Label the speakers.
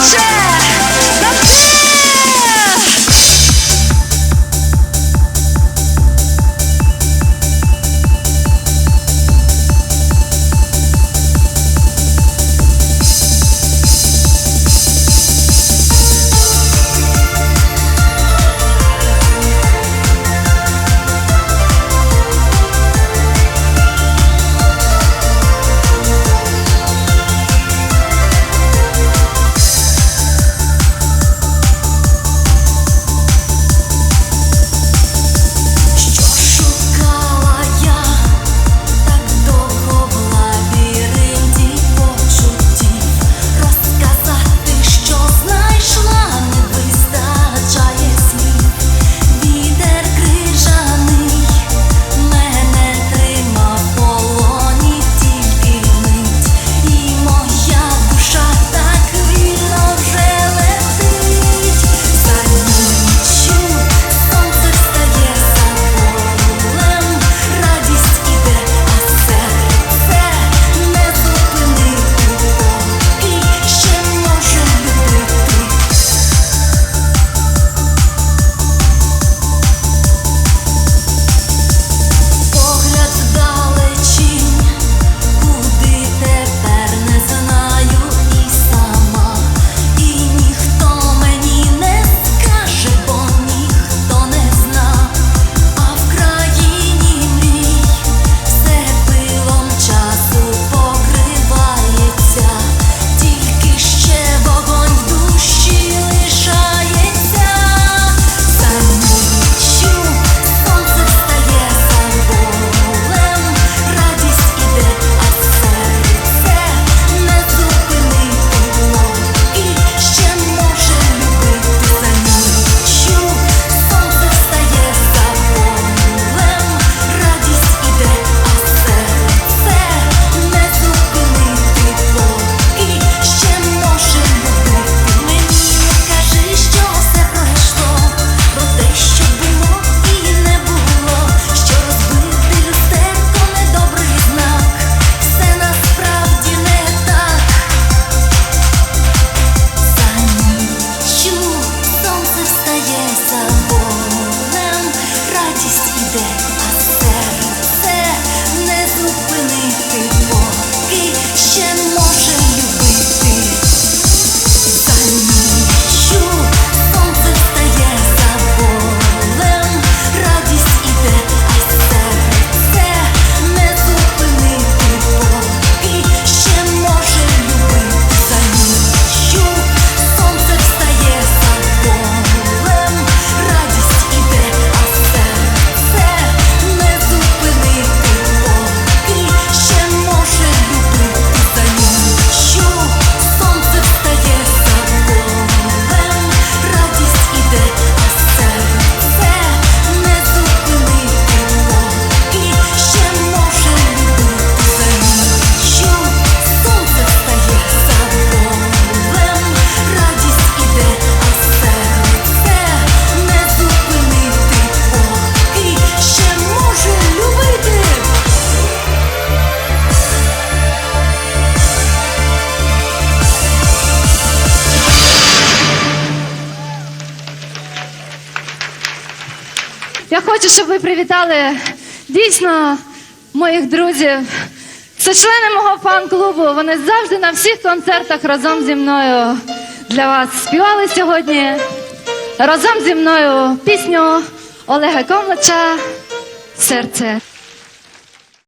Speaker 1: share.
Speaker 2: Я хочу, щоб ви привітали дійсно моїх друзів. Це члени мого фан-клубу. Вони завжди на всіх концертах разом зі мною для вас співали сьогодні. Разом зі мною пісню Олега Комлача Серце.